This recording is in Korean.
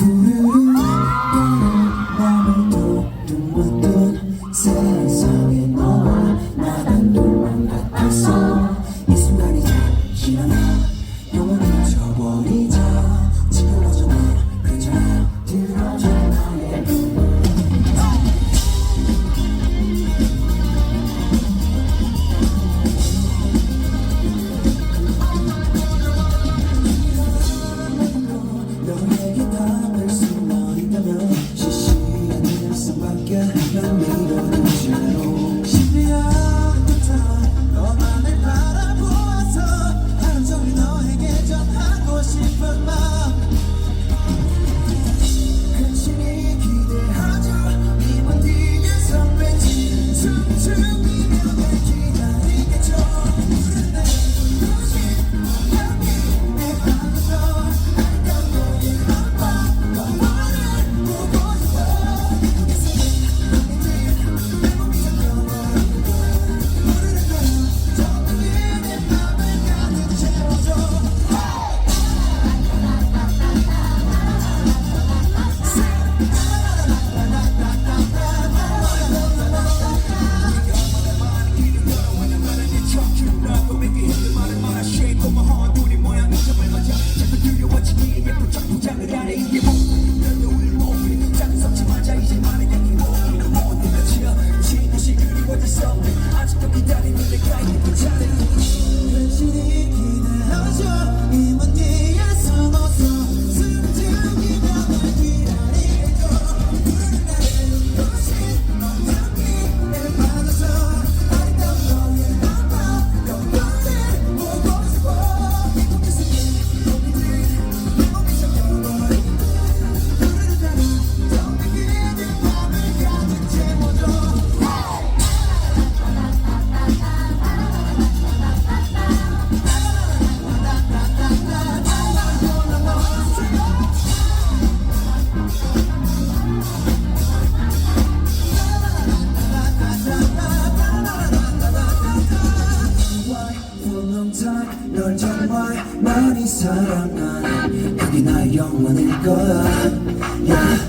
Ooh. long time 널 정말 많이 사랑한 그게 나의 영원일 거야 yeah.